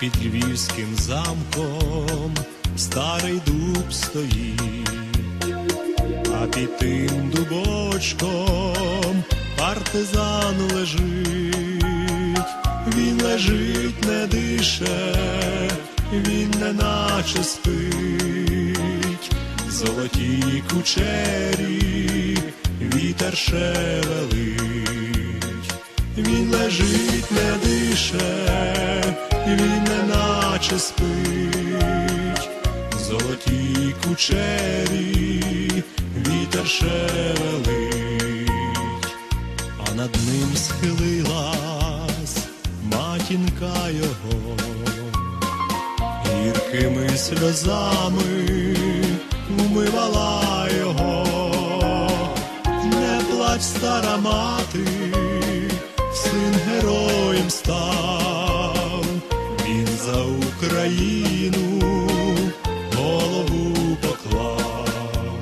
під львівським замком старий дуб стоїть, а під тим дубочком партизан лежить, він лежить, не дише, він не наче спить, золоті кучері, вітер шевелить. Він лежить, не дише, він не наче спить, золоті кучері, вітер шевелить, а над ним схилилась матінка його, гіркими сльозами Україну голову поклав.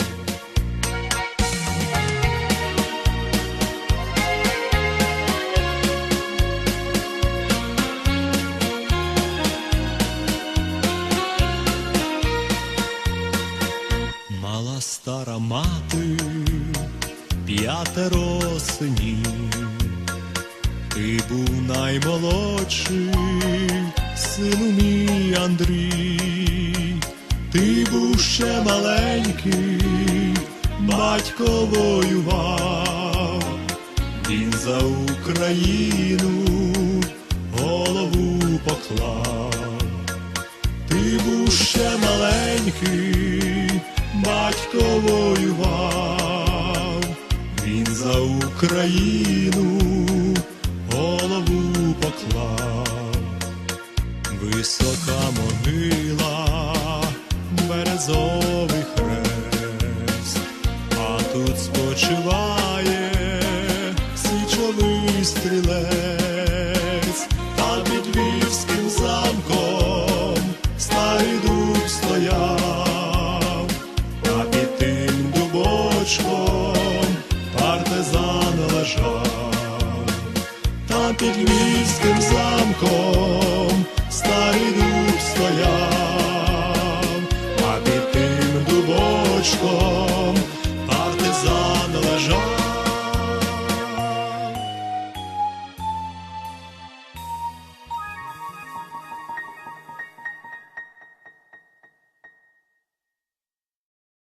Мала стара мати, п'ятеро синів, ти був наймолодший, сину Андрій, ти був ще маленький, батько воював, він за Україну голову поклав. Ти був ще маленький, батько воював, він за Україну голову поклав, висока могила, березовий хрест, а тут спочиває січовий стрілець, а під львівським замком старий дуб стояв, а під тим дубочком партизан лежав, та під львівським замком старий дух стояв, а під тим дубочком